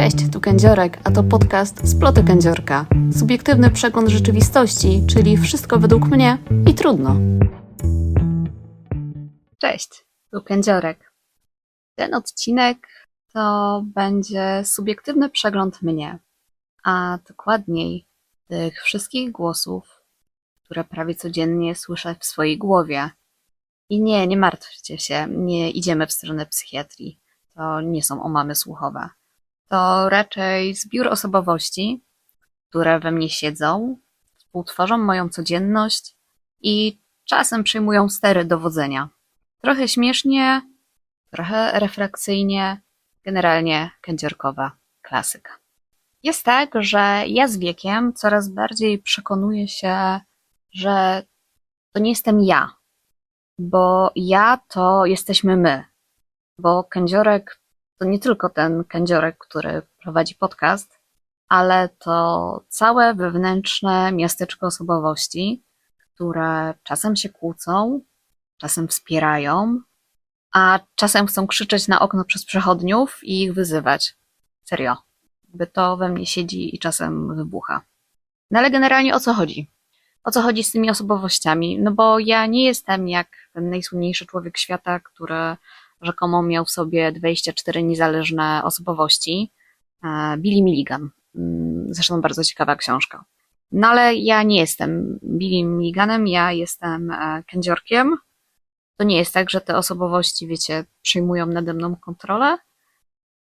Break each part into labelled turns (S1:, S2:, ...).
S1: Cześć, tu Kędziorek, a to podcast Sploty Kędziorka. Subiektywny przegląd rzeczywistości, czyli wszystko według mnie i trudno. Cześć, tu Kędziorek. Ten odcinek to będzie subiektywny przegląd mnie, a dokładniej tych wszystkich głosów, które prawie codziennie słyszę w swojej głowie. I nie, nie martwcie się, nie idziemy w stronę psychiatrii. To nie są omamy słuchowe to raczej zbiór osobowości, które we mnie siedzą, współtworzą moją codzienność i czasem przyjmują stery dowodzenia. Trochę śmiesznie, trochę refleksyjnie, generalnie kędzierkowa klasyka. Jest tak, że ja z wiekiem coraz bardziej przekonuję się, że to nie jestem ja, bo ja to jesteśmy my, bo kędziorek to nie tylko ten kędziorek, który prowadzi podcast, ale to całe wewnętrzne miasteczko osobowości, które czasem się kłócą, czasem wspierają, a czasem chcą krzyczeć na okno przez przechodniów i ich wyzywać. Serio. By to we mnie siedzi i czasem wybucha. No ale generalnie o co chodzi? O co chodzi z tymi osobowościami? No bo ja nie jestem jak ten najsłynniejszy człowiek świata, który rzekomo miał w sobie 24 niezależne osobowości. E, Billy Milligan. Mm, Zresztą bardzo ciekawa książka. No ale ja nie jestem Billy Milliganem, ja jestem e, kędziorkiem. To nie jest tak, że te osobowości, wiecie, przyjmują nade mną kontrolę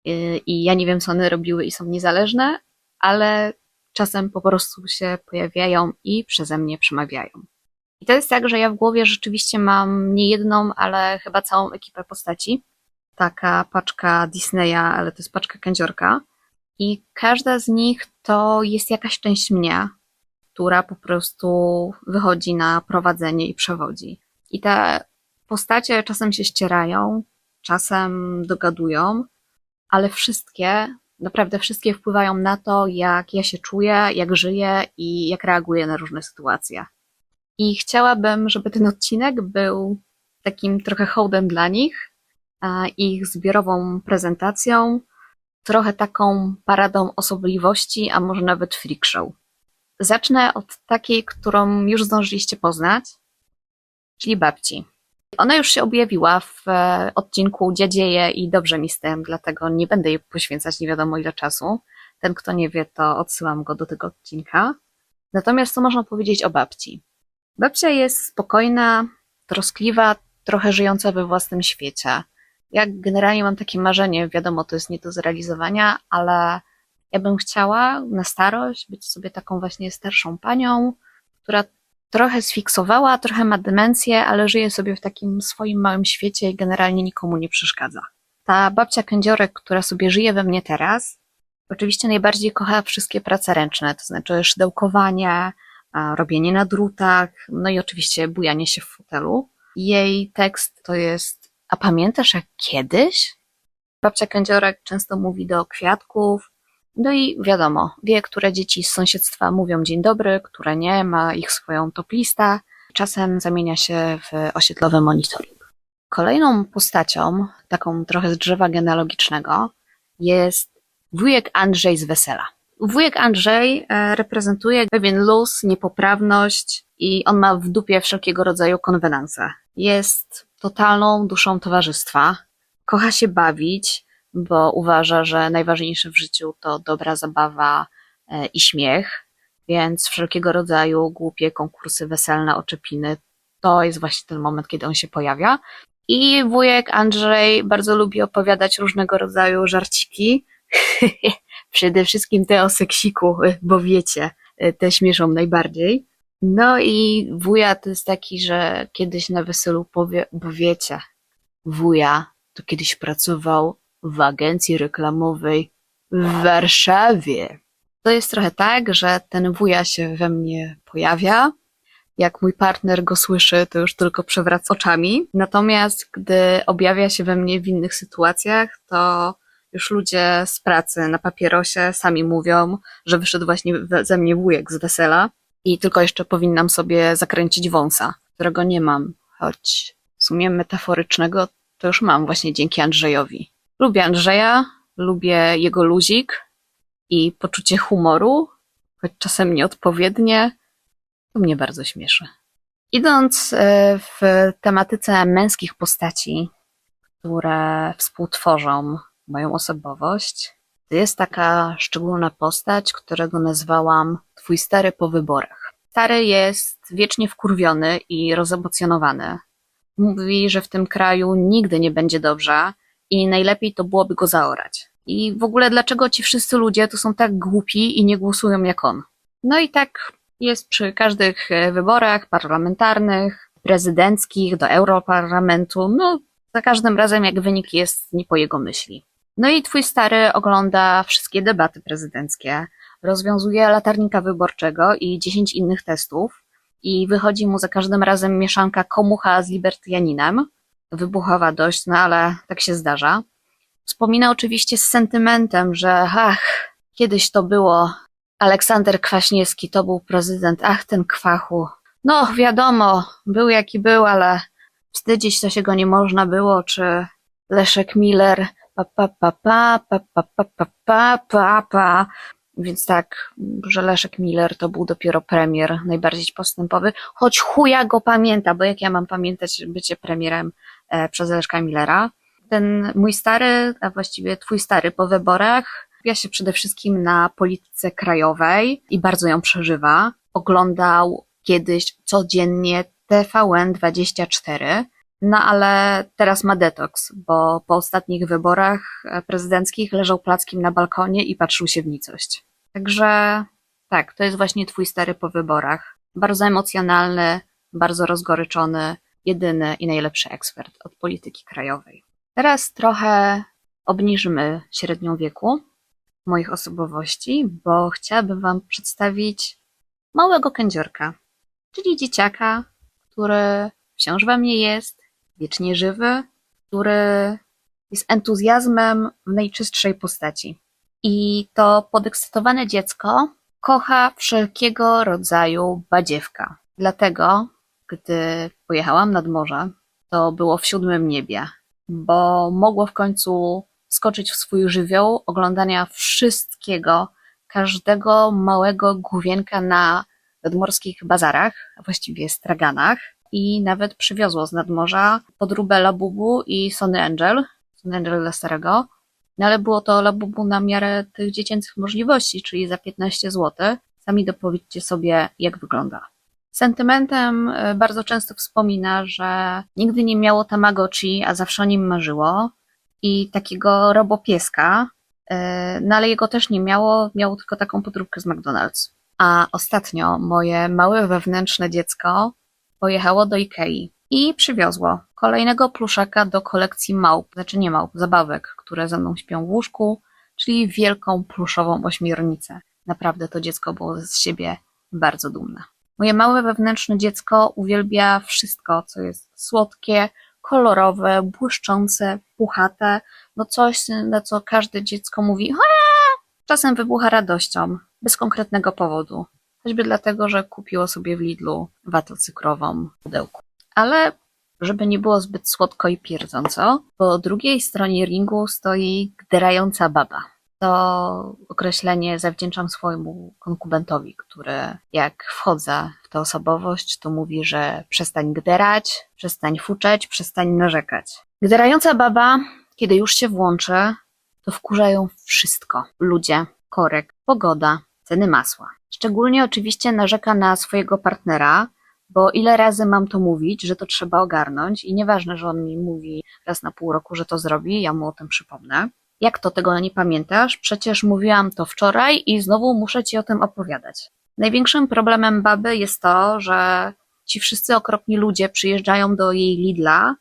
S1: i- i ja nie wiem, co one robiły i są niezależne, ale czasem po prostu się pojawiają i przeze mnie przemawiają. I to jest tak, że ja w głowie rzeczywiście mam nie jedną, ale chyba całą ekipę postaci. Taka paczka Disneya, ale to jest paczka kędziorka. I każda z nich to jest jakaś część mnie, która po prostu wychodzi na prowadzenie i przewodzi. I te postacie czasem się ścierają, czasem dogadują, ale wszystkie, naprawdę wszystkie wpływają na to, jak ja się czuję, jak żyję i jak reaguję na różne sytuacje. I chciałabym, żeby ten odcinek był takim trochę hołdem dla nich, ich zbiorową prezentacją, trochę taką paradą osobliwości, a może nawet freak show. Zacznę od takiej, którą już zdążyliście poznać, czyli babci. Ona już się objawiła w e, odcinku Dziadzieje i dobrze mi z tym, dlatego nie będę jej poświęcać nie wiadomo ile czasu. Ten, kto nie wie, to odsyłam go do tego odcinka. Natomiast co można powiedzieć o babci? Babcia jest spokojna, troskliwa, trochę żyjąca we własnym świecie. Ja generalnie mam takie marzenie, wiadomo, to jest nie do zrealizowania, ale ja bym chciała na starość być sobie taką właśnie starszą panią, która trochę sfiksowała, trochę ma demencję, ale żyje sobie w takim swoim małym świecie i generalnie nikomu nie przeszkadza. Ta babcia kędziorek, która sobie żyje we mnie teraz, oczywiście najbardziej kocha wszystkie prace ręczne, to znaczy szydełkowanie, robienie na drutach, no i oczywiście bujanie się w fotelu. Jej tekst to jest A pamiętasz jak kiedyś? Babcia Kędziorek często mówi do kwiatków, no i wiadomo, wie, które dzieci z sąsiedztwa mówią dzień dobry, które nie, ma ich swoją top lista. Czasem zamienia się w osiedlowy monitoring. Kolejną postacią, taką trochę z drzewa genealogicznego, jest wujek Andrzej z Wesela. Wujek Andrzej e, reprezentuje pewien luz, niepoprawność i on ma w dupie wszelkiego rodzaju konwenanse. Jest totalną duszą towarzystwa, kocha się bawić, bo uważa, że najważniejsze w życiu to dobra zabawa e, i śmiech, więc wszelkiego rodzaju głupie konkursy weselne, oczepiny, to jest właśnie ten moment, kiedy on się pojawia. I wujek Andrzej bardzo lubi opowiadać różnego rodzaju żarciki, Przede wszystkim te o seksiku, y, bo wiecie, y, te śmieszą najbardziej. No i wuja to jest taki, że kiedyś na weselu powie, bo wiecie, wuja to kiedyś pracował w agencji reklamowej w Warszawie. To jest trochę tak, że ten wuja się we mnie pojawia. Jak mój partner go słyszy, to już tylko przewraca oczami. Natomiast gdy objawia się we mnie w innych sytuacjach, to już ludzie z pracy na papierosie sami mówią, że wyszedł właśnie ze mnie wujek z wesela i tylko jeszcze powinnam sobie zakręcić wąsa, którego nie mam, choć w sumie metaforycznego to już mam właśnie dzięki Andrzejowi. Lubię Andrzeja, lubię jego luzik, i poczucie humoru, choć czasem nieodpowiednie, to mnie bardzo śmieszy. Idąc e, w tematyce męskich postaci, które współtworzą moją osobowość, jest taka szczególna postać, którego nazwałam Twój stary po wyborach. Stary jest wiecznie wkurwiony i rozemocjonowany. Mówi, że w tym kraju nigdy nie będzie dobrze i najlepiej to byłoby go zaorać. I w ogóle dlaczego ci wszyscy ludzie tu są tak głupi i nie głosują jak on? No i tak jest przy każdych e, wyborach parlamentarnych, prezydenckich, do Europarlamentu. No, za każdym razem jak wynik jest nie po jego myśli. No i twój stary ogląda wszystkie debaty prezydenckie, rozwiązuje latarnika wyborczego i 10 innych testów i wychodzi mu za każdym razem mieszanka komucha z libertianinem. Wybuchowa dość, no ale tak się zdarza. Wspomina oczywiście z sentymentem, że ach, kiedyś to było. Aleksander Kwaśniewski to był prezydent, ach ten kwachu. No wiadomo, był jaki był, ale wstydzić to się go nie można było, czy Leszek Miller, pa pa pa pa pa pa pa pa pa pa pa. Więc tak, że Leszek Miller to był dopiero premier najbardziej postępowy, choć chuja go pamięta, bo jak ja mam pamiętać bycie premierem e, przez Leszka Millera. Ten mój stary, a właściwie twój stary po wyborach, skupia się przede wszystkim na polityce krajowej i bardzo ją przeżywa. Oglądał kiedyś codziennie TVN24, no ale teraz ma detoks, bo po ostatnich wyborach e, prezydenckich leżał plackiem na balkonie i patrzył się w nicość. Także tak, to jest właśnie twój stary po wyborach. Bardzo emocjonalny, bardzo rozgoryczony, jedyny i najlepszy ekspert od polityki krajowej. Teraz trochę obniżymy średnią wieku moich osobowości, bo chciałabym wam przedstawić małego kędziorka, czyli dzieciaka, który wciąż we mnie jest, wiecznie żywy, który jest entuzjazmem w najczystszej postaci. I to podekscytowane dziecko kocha wszelkiego rodzaju badziewka. Dlatego, gdy pojechałam nad morze, to było w siódmym niebie, bo mogło w końcu skoczyć w swój żywioł oglądania wszystkiego, każdego małego główienka na nadmorskich bazarach, a właściwie straganach i nawet przywiozło z nadmorza podróbę Labubu i Sony Angel, Sony Angel dla starego, no ale było to Labubu na miarę tych dziecięcych możliwości, czyli za 15 zł. Sami dopowiedzcie sobie, jak wygląda. Sentymentem e, bardzo często wspomina, że nigdy nie miało Tamagotchi, a zawsze o nim marzyło. I takiego robopieska, e, no ale jego też nie miało, miało tylko taką podróbkę z McDonald's. A ostatnio moje małe wewnętrzne dziecko pojechało do Ikei i przywiozło kolejnego pluszaka do kolekcji małp, znaczy nie małp, zabawek, które ze mną śpią w łóżku, czyli wielką pluszową ośmiornicę. Naprawdę to dziecko było z siebie bardzo dumne. Moje małe wewnętrzne dziecko uwielbia wszystko, co jest słodkie, kolorowe, błyszczące, puchate, no coś, na co każde dziecko mówi Haa! czasem wybucha radością, bez konkretnego powodu. Choćby dlatego, że kupiło sobie w Lidlu watę cykrową w pudełku. Ale żeby nie było zbyt słodko i pierdząco, po drugiej stronie ringu stoi gderająca baba. To określenie zawdzięczam swojemu konkubentowi, który jak wchodzę w tę osobowość, to mówi, że przestań gderać, przestań fuczeć, przestań narzekać. Gderająca baba, kiedy już się włączy, to wkurzają wszystko. Ludzie, korek, pogoda, ceny masła. Szczególnie oczywiście narzeka na swojego partnera, bo ile razy mam to mówić, że to trzeba ogarnąć i nieważne, że on mi mówi raz na pół roku, że to zrobi, ja mu o tym przypomnę. Jak to tego nie pamiętasz? Przecież mówiłam to wczoraj i znowu muszę ci o tym opowiadać. Największym problemem baby jest to, że ci wszyscy okropni ludzie przyjeżdżają do jej Lidla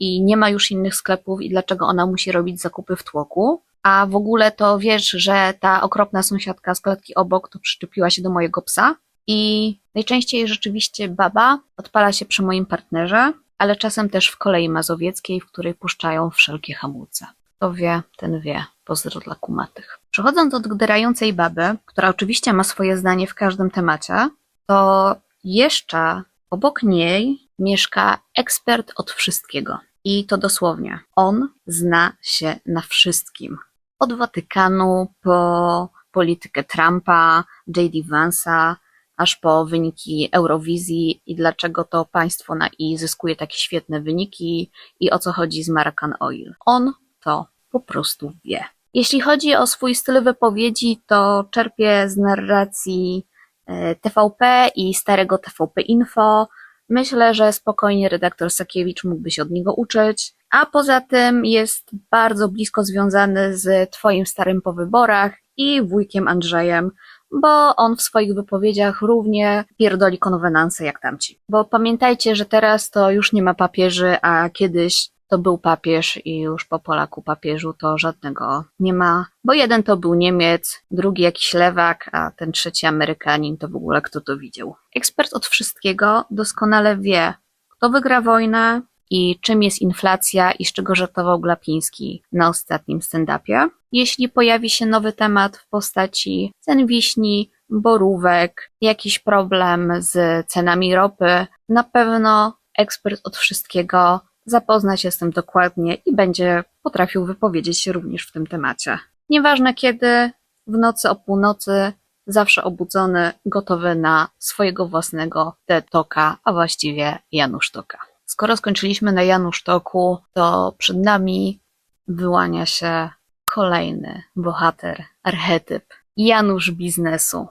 S1: i nie ma już innych sklepów i dlaczego ona musi robić zakupy w tłoku. A w ogóle to wiesz, że ta okropna sąsiadka z klatki obok to przyczepiła się do mojego psa i najczęściej rzeczywiście baba odpala się przy moim partnerze, ale czasem też w kolei mazowieckiej, w której puszczają wszelkie hamulce. Kto wie, ten wie. Pozdro dla kumatych. Przechodząc od gderającej baby, która oczywiście ma swoje zdanie w każdym temacie, to jeszcze obok niej mieszka ekspert od wszystkiego. I to dosłownie. On zna się na wszystkim. Od Watykanu po politykę Trumpa, J.D. Vance'a, aż po wyniki Eurowizji i dlaczego to państwo na I zyskuje takie świetne wyniki i o co chodzi z Maracan Oil. On to po prostu wie. Jeśli chodzi o swój styl wypowiedzi, to czerpie z narracji e, TVP i starego TVP Info. Myślę, że spokojnie redaktor Sakiewicz mógłby się od niego uczyć. A poza tym jest bardzo blisko związany z Twoim starym po wyborach i wujkiem Andrzejem, bo on w swoich wypowiedziach równie pierdoli konwenanse jak tamci. Bo pamiętajcie, że teraz to już nie ma papieży, a kiedyś to był papież i już po Polaku papieżu to żadnego nie ma, bo jeden to był Niemiec, drugi jakiś lewak, a ten trzeci Amerykanin to w ogóle kto to widział. Ekspert od wszystkiego doskonale wie, kto wygra wojnę i czym jest inflacja i z czego żartował Glapiński na ostatnim stand-upie. Jeśli pojawi się nowy temat w postaci cen wiśni, borówek, jakiś problem z cenami ropy, na pewno ekspert od wszystkiego zapozna się z tym dokładnie i będzie potrafił wypowiedzieć się również w tym temacie. Nieważne kiedy, w nocy o północy, zawsze obudzony, gotowy na swojego własnego TED-Talka, a właściwie Janusz Toka. Skoro skończyliśmy na Janusz Toku, to przed nami wyłania się kolejny bohater, archetyp, Janusz biznesu.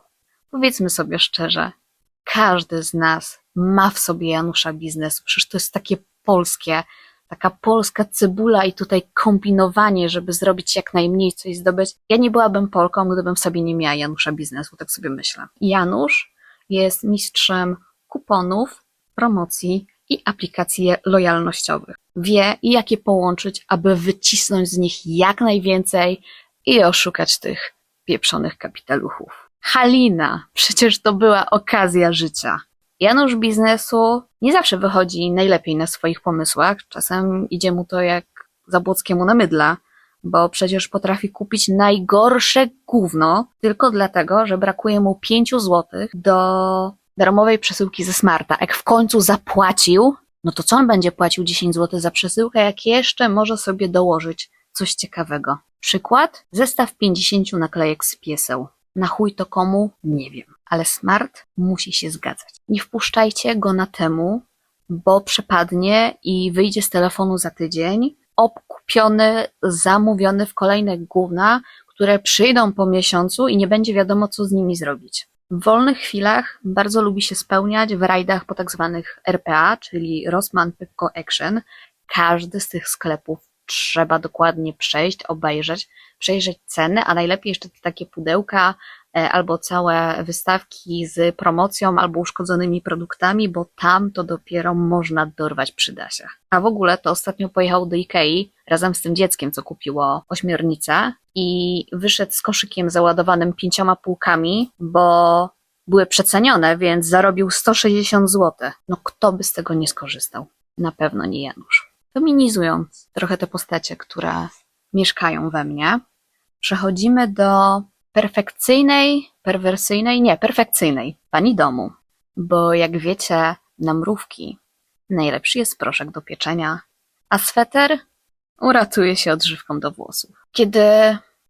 S1: Powiedzmy sobie szczerze, każdy z nas ma w sobie Janusza biznesu. Przecież to jest takie polskie, taka polska cebula i tutaj kombinowanie, żeby zrobić jak najmniej coś zdobyć. Ja nie byłabym Polką, gdybym w sobie nie miała Janusza biznesu, tak sobie myślę. Janusz jest mistrzem kuponów, promocji i aplikacji lojalnościowych. Wie, jak je połączyć, aby wycisnąć z nich jak najwięcej i oszukać tych pieprzonych kapitaluchów. Halina, przecież to była okazja życia. Janusz biznesu nie zawsze wychodzi najlepiej na swoich pomysłach. Czasem idzie mu to jak Zabłockiemu na mydla, bo przecież potrafi kupić najgorsze gówno tylko dlatego, że brakuje mu 5 złotych do darmowej przesyłki ze Smarta. Jak w końcu zapłacił, no to co on będzie płacił 10 zł za przesyłkę, jak jeszcze może sobie dołożyć coś ciekawego? Przykład? Zestaw 50 naklejek z pieseł. Na chuj to komu? Nie wiem. Ale Smart musi się zgadzać. Nie wpuszczajcie go na temu, bo przepadnie i wyjdzie z telefonu za tydzień, obkupiony, zamówiony w kolejne gówna, które przyjdą po miesiącu i nie będzie wiadomo, co z nimi zrobić. W wolnych chwilach bardzo lubi się spełniać w rajdach po tak zwanych RPA, czyli Rossmann Pepco Action. Każdy z tych sklepów trzeba dokładnie przejść, obejrzeć, przejrzeć ceny, a najlepiej jeszcze te takie pudełka albo całe wystawki z promocją albo uszkodzonymi produktami, bo tam to dopiero można dorwać przyda się. A w ogóle to ostatnio pojechał do Ikei razem z tym dzieckiem, co kupiło ośmiornicę i wyszedł z koszykiem załadowanym pięcioma półkami, bo były przecenione, więc zarobił 160 zł. No kto by z tego nie skorzystał? Na pewno nie Janusz. Feminizując trochę te postacie, które mieszkają we mnie, przechodzimy do perfekcyjnej, perwersyjnej, nie, perfekcyjnej pani domu. Bo jak wiecie, na mrówki najlepszy jest proszek do pieczenia, a sweter uratuje się odżywką do włosów. Kiedy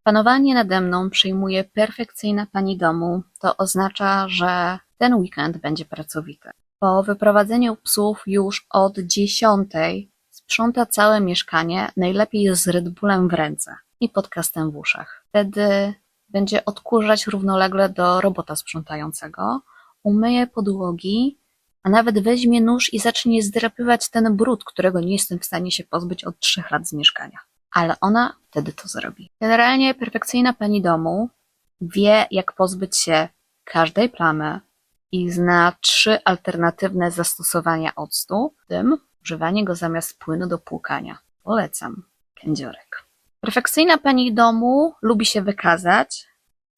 S1: panowanie nade mną przejmuje perfekcyjna pani domu, to oznacza, że ten weekend będzie pracowity. Po wyprowadzeniu psów już od dziesiątej sprząta całe mieszkanie, najlepiej z Red Bullem w ręce i podcastem w uszach. Wtedy będzie odkurzać równolegle do robota sprzątającego, umyje podłogi, a nawet weźmie nóż i zacznie zdrapywać ten brud, którego nie jestem w stanie się pozbyć od trzech lat z mieszkania. Ale ona wtedy to zrobi. Generalnie perfekcyjna pani domu wie, jak pozbyć się każdej plamy i zna trzy alternatywne zastosowania octu, w tym używanie go zamiast płynu do płukania. Polecam. Kędziorek. Perfekcyjna pani domu lubi się wykazać,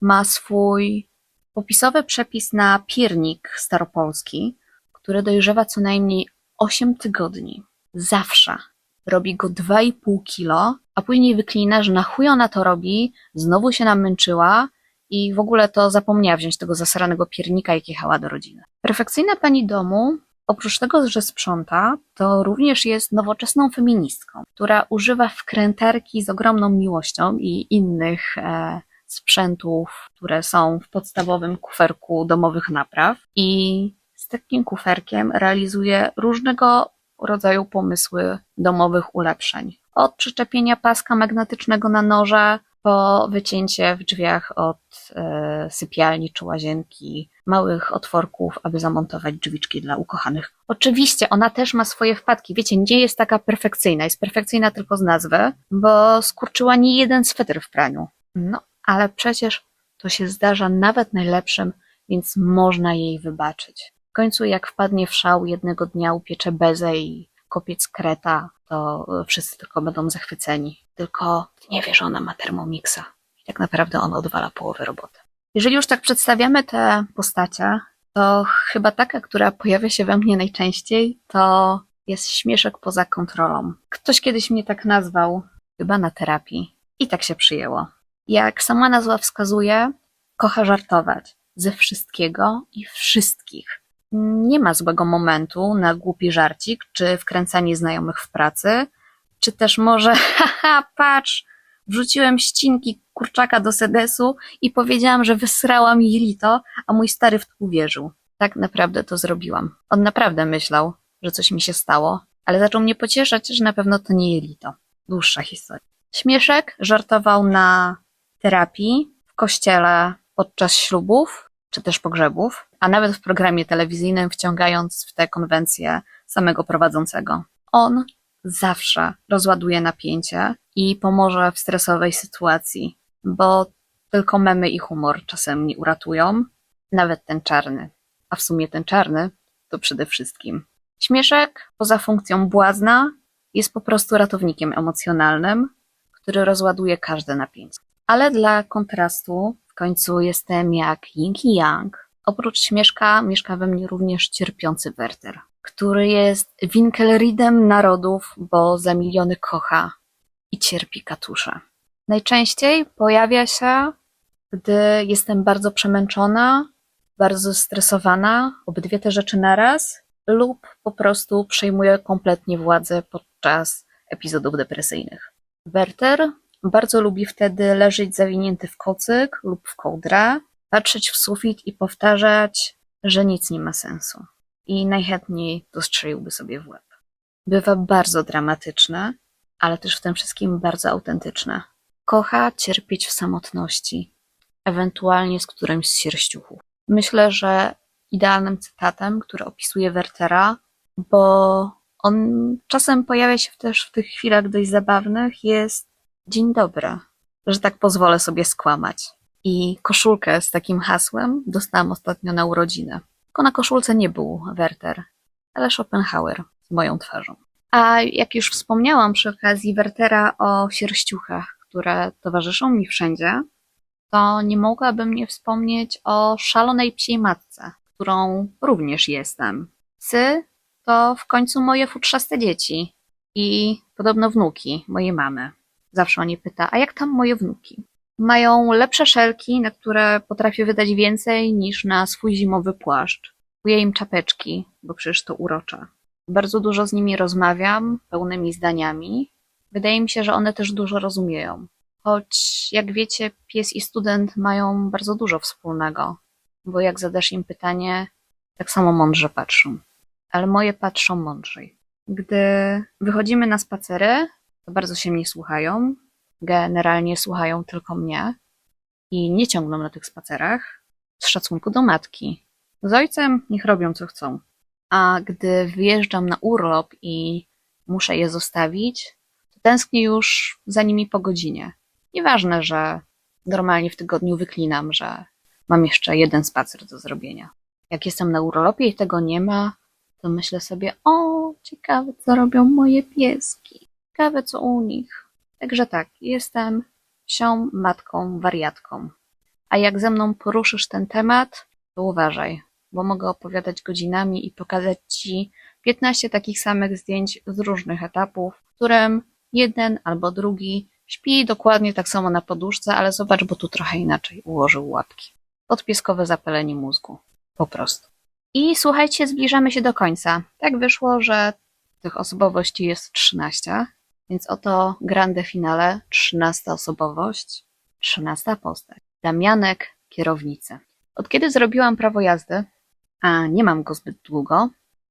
S1: ma swój popisowy przepis na piernik staropolski, który dojrzewa co najmniej 8 tygodni. Zawsze. Robi go 2,5 kilo, a później wyklina, że na chuj ona to robi, znowu się namęczyła i w ogóle to zapomniała wziąć tego zasranego piernika, jak jechała do rodziny. Perfekcyjna pani domu, oprócz tego, że sprząta, to również jest nowoczesną feministką, która używa wkrętarki z ogromną miłością i innych e, sprzętów, które są w podstawowym kuferku domowych napraw i z takim kuferkiem realizuje różnego rodzaju pomysły domowych ulepszeń. Od przyczepienia paska magnetycznego na noże po wycięcie w drzwiach od e, sypialni czy łazienki małych otworków, aby zamontować drzwiczki dla ukochanych. Oczywiście ona też ma swoje wpadki. Wiecie, nie jest taka perfekcyjna. Jest perfekcyjna tylko z nazwy, bo skurczyła nie jeden sweter w praniu. No, ale przecież to się zdarza nawet najlepszym, więc można jej wybaczyć. W końcu jak wpadnie w szał, jednego dnia upiecze bezę i kopiec kreta, to wszyscy tylko będą zachwyceni. Tylko ty nie wiesz, że ona ma Thermomixa. I tak naprawdę on odwala połowę roboty. Jeżeli już tak przedstawiamy te postacie, to chyba taka, która pojawia się we mnie najczęściej, to jest śmieszek poza kontrolą. Ktoś kiedyś mnie tak nazwał, chyba na terapii. I tak się przyjęło. Jak sama nazwa wskazuje, kocha żartować ze wszystkiego i wszystkich. Nie ma złego momentu na głupi żarcik, czy wkręcanie znajomych w pracy, czy też może, haha, patrz, wrzuciłem ścinki kurczaka do sedesu i powiedziałam, że wysrałam jelito, a mój stary w to uwierzył. Tak naprawdę to zrobiłam. On naprawdę myślał, że coś mi się stało, ale zaczął mnie pocieszać, że na pewno to nie jelito. Dłuższa historia. Śmieszek żartował na terapii, w kościele podczas ślubów, czy też pogrzebów, a nawet w programie telewizyjnym wciągając w te konwencje samego prowadzącego. On zawsze rozładuje napięcie i pomoże w stresowej sytuacji, bo tylko memy i humor czasem mnie uratują, nawet ten czarny. A w sumie ten czarny to przede wszystkim. Śmieszek, poza funkcją błazna, jest po prostu ratownikiem emocjonalnym, który rozładuje każde napięcie. Ale dla kontrastu w końcu jestem jak yin i yang. Oprócz śmieszka mieszka we mnie również cierpiący Werter, który jest Winkelriedem narodów, bo za miliony kocha i cierpi katusze. Najczęściej pojawia się, gdy jestem bardzo przemęczona, bardzo stresowana, obydwie te rzeczy naraz, lub po prostu przejmuję kompletnie władzę podczas epizodów depresyjnych. Werter bardzo lubi wtedy leżeć zawinięty w kocyk lub w kołdrę, patrzeć w sufit i powtarzać, że nic nie ma sensu. I najchętniej dostrzeliłby sobie w łeb. Bywa bardzo dramatyczne, ale też w tym wszystkim bardzo autentyczne. Kocha cierpieć w samotności, ewentualnie z którymś z sierściuchów. Myślę, że idealnym cytatem, który opisuje Wertera, bo on czasem pojawia się też w tych chwilach dość zabawnych, jest Dzień dobry, że tak pozwolę sobie skłamać. I koszulkę z takim hasłem dostałam ostatnio na urodziny. Tylko na koszulce nie był Werter, ale Schopenhauer z moją twarzą. A jak już wspomniałam przy okazji Wertera o sierściuchach, które towarzyszą mi wszędzie, to nie mogłabym nie wspomnieć o szalonej psiej matce, którą również jestem. Psy to w końcu moje futrzaste dzieci i podobno wnuki mojej mamy. Zawsze o nie pyta, a jak tam moje wnuki? Mają lepsze szelki, na które potrafię wydać więcej niż na swój zimowy płaszcz. Kuję im czapeczki, bo przecież to urocze. Bardzo dużo z nimi rozmawiam, pełnymi zdaniami. Wydaje mi się, że one też dużo rozumieją. Choć, jak wiecie, pies i student mają bardzo dużo wspólnego, bo jak zadasz im pytanie, tak samo mądrze patrzą. Ale moje patrzą mądrzej. Gdy wychodzimy na spacery, to bardzo się mnie słuchają. Generalnie słuchają tylko mnie i nie ciągną na tych spacerach z szacunku do matki. Z ojcem niech robią co chcą. A gdy wyjeżdżam na urlop i muszę je zostawić, to tęsknię już za nimi po godzinie. Nieważne, że normalnie w tygodniu wyklinam, że mam jeszcze jeden spacer do zrobienia. Jak jestem na urlopie i tego nie ma, to myślę sobie, o, ciekawe, co robią moje pieski. Ciekawe, co u nich. Także tak, jestem psią matką wariatką. A jak ze mną poruszysz ten temat, to uważaj, bo mogę opowiadać godzinami i pokazać ci 15 takich samych zdjęć z różnych etapów, w którym jeden albo drugi śpi dokładnie tak samo na poduszce, ale zobacz, bo tu trochę inaczej ułożył łapki. Podpieskowe zapalenie mózgu. Po prostu. I słuchajcie, zbliżamy się do końca. Tak wyszło, że tych osobowości jest 13, więc oto grande finale, 13 osobowość, Trzynasta postać. Damianek, kierownicy. Od kiedy zrobiłam prawo jazdy, a nie mam go zbyt długo,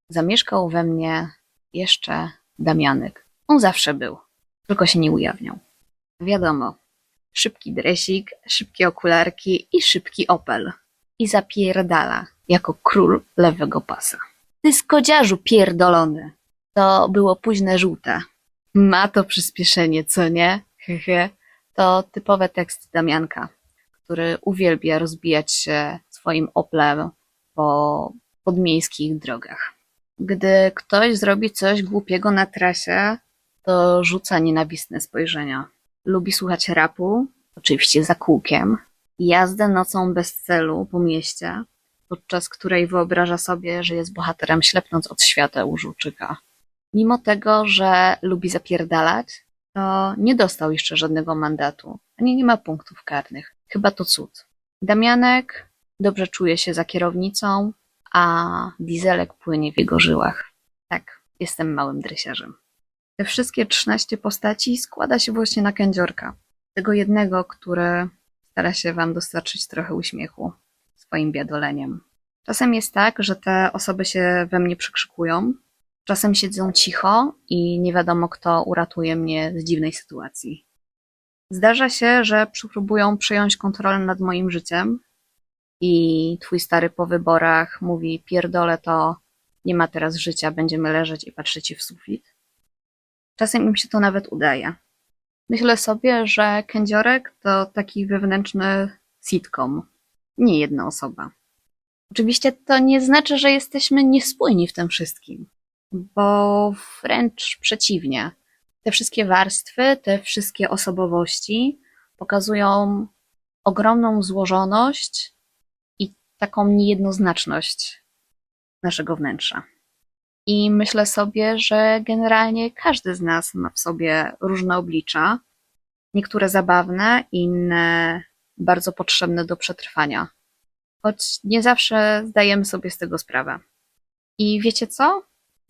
S1: zamieszkał we mnie jeszcze Damianek. On zawsze był, tylko się nie ujawniał. Wiadomo, szybki dresik, szybkie okularki i szybki Opel. I zapierdala jako król lewego pasa. Ty skodziarzu pierdolony. To było późne żółte. Ma to przyspieszenie, co nie? Hehe. To typowe teksty Damianka, który uwielbia rozbijać się swoim Oplem po podmiejskich drogach. Gdy ktoś zrobi coś głupiego na trasie, to rzuca nienawistne spojrzenia. Lubi słuchać rapu, oczywiście za kółkiem, jazdę nocą bez celu po mieście, podczas której wyobraża sobie, że jest bohaterem ślepnąc od świateł żółczyka. Mimo tego, że lubi zapierdalać, to nie dostał jeszcze żadnego mandatu, ani nie ma punktów karnych. Chyba to cud. Damianek dobrze czuje się za kierownicą, a dieselek płynie w jego żyłach. Tak, jestem małym dresiarzem. Te wszystkie 13 postaci składa się właśnie na kędziorka. Tego jednego, który stara się wam dostarczyć trochę uśmiechu swoim biadoleniem. Czasem jest tak, że te osoby się we mnie przykrzykują, czasem siedzą cicho i nie wiadomo, kto uratuje mnie z dziwnej sytuacji. Zdarza się, że próbują przejąć kontrolę nad moim życiem i twój stary po wyborach mówi: Pierdolę to, nie ma teraz życia, będziemy leżeć i patrzeć w sufit. Czasem im się to nawet udaje. Myślę sobie, że kędziorek to taki wewnętrzny sitcom, nie jedna osoba. Oczywiście to nie znaczy, że jesteśmy niespójni w tym wszystkim, bo wręcz przeciwnie. Te wszystkie warstwy, te wszystkie osobowości pokazują ogromną złożoność i taką niejednoznaczność naszego wnętrza. I myślę sobie, że generalnie każdy z nas ma w sobie różne oblicza, niektóre zabawne, inne bardzo potrzebne do przetrwania. Choć nie zawsze zdajemy sobie z tego sprawę. I wiecie co?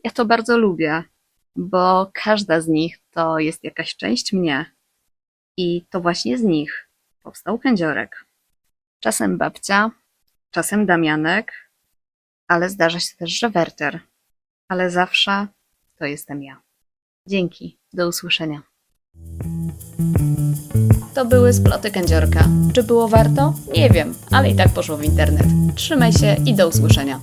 S1: Ja to bardzo lubię, bo każda z nich to jest jakaś część mnie. I to właśnie z nich powstał kędziorek. Czasem babcia, czasem Damianek, ale zdarza się też, że Werter. Ale zawsze to jestem ja. Dzięki, do usłyszenia. To były sploty kędziorka. Czy było warto? Nie wiem, ale i tak poszło w internet. Trzymaj się i do usłyszenia.